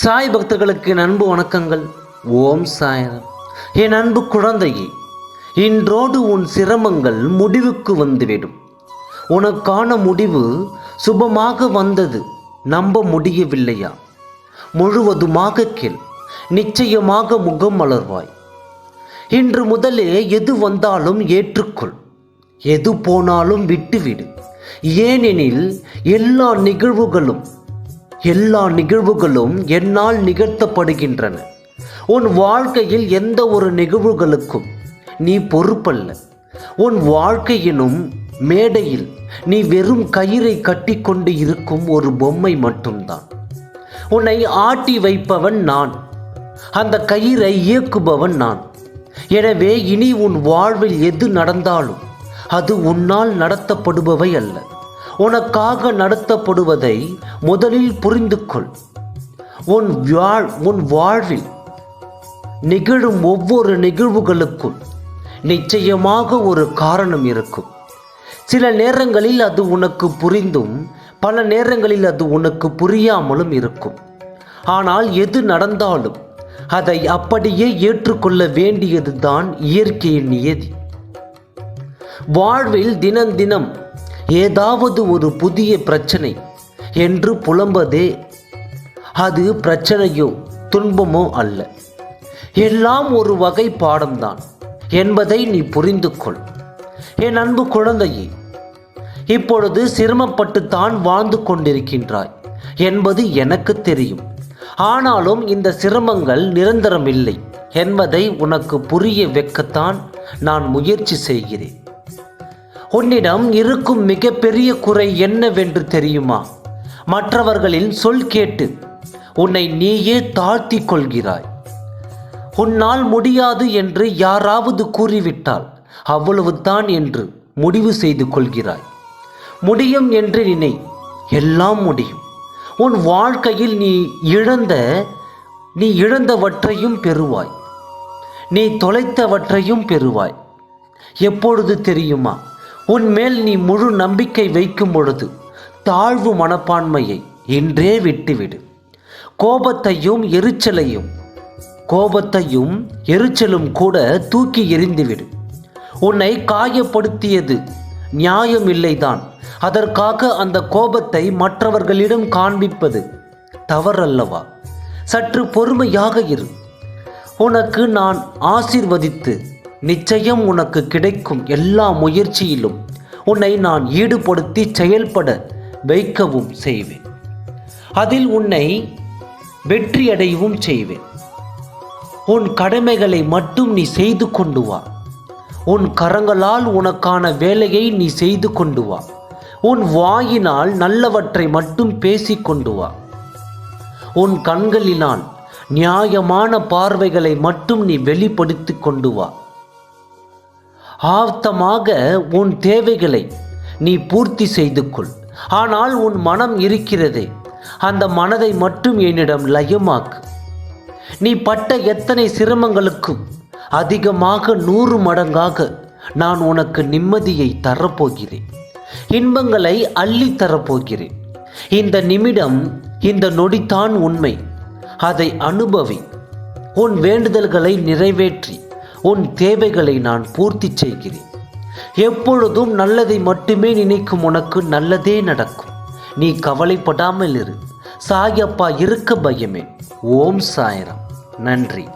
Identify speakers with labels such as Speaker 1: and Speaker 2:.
Speaker 1: சாய் பக்தர்களுக்கு அன்பு வணக்கங்கள். ஓம் சாயரம். என் அன்பு குழந்தையே இன்றோடு உன் சிரமங்கள் முடிவுக்கு வந்துவிடும். உனக்கான முடிவு சுபமாக வந்தது நம்ப முடியவில்லையா? முழுவதுமாக கேள் நிச்சயமாக முகம் மலர்வாய். இன்று முதலே எது வந்தாலும் ஏற்றுக்கொள் எது போனாலும் விட்டுவிடு. ஏனெனில் எல்லா நிகழ்வுகளும் எல்லா நிகழ்வுகளும் என்னால் நிகழ்த்தப்படுகின்றன. உன் வாழ்க்கையில் எந்த ஒரு நிகழ்வுகளுக்கும் நீ பொறுப்பல்ல. உன் வாழ்க்கையினும் மேடையில் நீ வெறும் கயிறை கட்டிக்கொண்டு இருக்கும் ஒரு பொம்மை மட்டும்தான். உன்னை ஆட்டி வைப்பவன் நான். அந்த கயிறை இயக்குபவன் நான். எனவே இனி உன் வாழ்வில் எது நடந்தாலும் அது உன்னால் நடத்தப்படுபவை அல்ல. உனக்காக நடத்தப்படுவதை முதலில் புரிந்து கொள் உன் வாழ் உன் வாழ்வில் நிகழும் ஒவ்வொரு நிகழ்வுகளுக்கும் நிச்சயமாக ஒரு காரணம் இருக்கும். சில நேரங்களில் அது உனக்கு புரிந்தும் பல நேரங்களில் அது உனக்கு புரியாமலும் இருக்கும். ஆனால் எது நடந்தாலும் அதை அப்படியே ஏற்றுக்கொள்ள வேண்டியது தான் இயற்கையின் நியதி. வாழ்வில் தினம் தினம் ஏதாவது ஒரு புதிய பிரச்சனை என்று புலம்பதே. அது பிரச்சனையோ துன்பமோ அல்ல. எல்லாம் ஒரு வகை பாடம்தான் என்பதை நீ புரிந்து கொள் என் அன்பு குழந்தையே இப்பொழுது சிரமப்பட்டு தான் வாழ்ந்து கொண்டிருக்கின்றாய் என்பது எனக்கு தெரியும். ஆனாலும் இந்த சிரமங்கள் நிரந்தரமில்லை என்பதை உனக்கு புரிய வைக்கத்தான் நான் முயற்சி செய்கிறேன். உன்னிடம் இருக்கும் மிகப்பெரிய குறை என்னவென்று தெரியுமா? மற்றவர்களின் சொல் கேட்டு உன்னை நீயே தாழ்த்தி கொள்கிறாய். உன்னால் முடியாது என்று யாராவது கூறிவிட்டால் அவ்வளவுதான் என்று முடிவு செய்து கொள்கிறாய். முடியும் என்று நினை எல்லாம் முடியும். உன் வாழ்க்கையில் நீ இழந்த நீ இழந்தவற்றையும் பெறுவாய். நீ தொலைத்தவற்றையும் பெறுவாய். எப்பொழுது தெரியுமா? உன் மேல் நீ முழு நம்பிக்கை வைக்கும் பொழுது தாழ்வு மனப்பான்மையை இன்றே விட்டுவிடு. கோபத்தையும் எரிச்சலையும் கோபத்தையும் எரிச்சலும் கூட தூக்கி எறிந்துவிடு. உன்னை காயப்படுத்தியது நியாயம் இல்லைதான். அதற்காக அந்த கோபத்தை மற்றவர்களிடம் காண்பிப்பது தவறல்லவா? சற்று பொறுமையாக இரு. உனக்கு நான் ஆசிர்வதித்து நிச்சயம் உனக்கு கிடைக்கும் எல்லா முயற்சியிலும். உன்னை நான் ஈடுபடுத்தி செயல்பட வைக்கவும் செய்வேன். அதில் உன்னை வெற்றியடையவும் செய்வேன். உன் கடமைகளை மட்டும் நீ செய்து கொண்டு வா. உன் கரங்களால் உனக்கான வேலையை நீ செய்து கொண்டு வா. உன் வாயினால் நல்லவற்றை மட்டும் பேசி கொண்டு வா. உன் கண்களினால் நியாயமான பார்வைகளை மட்டும் நீ வெளிப்படுத்தி கொண்டு வா. ஆப்தமாக உன் தேவைகளை நீ பூர்த்தி செய்து கொள் ஆனால் உன் மனம் இருக்கிறதே அந்த மனதை மட்டும் என்னிடம் லயமாக்கு. நீ பட்ட எத்தனை சிரமங்களுக்கும் அதிகமாக நூறு மடங்காக நான் உனக்கு நிம்மதியை தரப்போகிறேன். இன்பங்களை அள்ளி தரப்போகிறேன். இந்த நிமிடம் இந்த நொடித்தான் உண்மை. அதை அனுபவி. உன் வேண்டுதல்களை நிறைவேற்றி. உன் தேவைகளை நான் பூர்த்தி செய்கிறேன். எப்பொழுதும் நல்லதை மட்டுமே நினைக்கும் உனக்கு நல்லதே நடக்கும். நீ கவலைப்படாமல் இரு. சாயப்பா இருக்க பயமே. ஓம் சாயரம். நன்றி.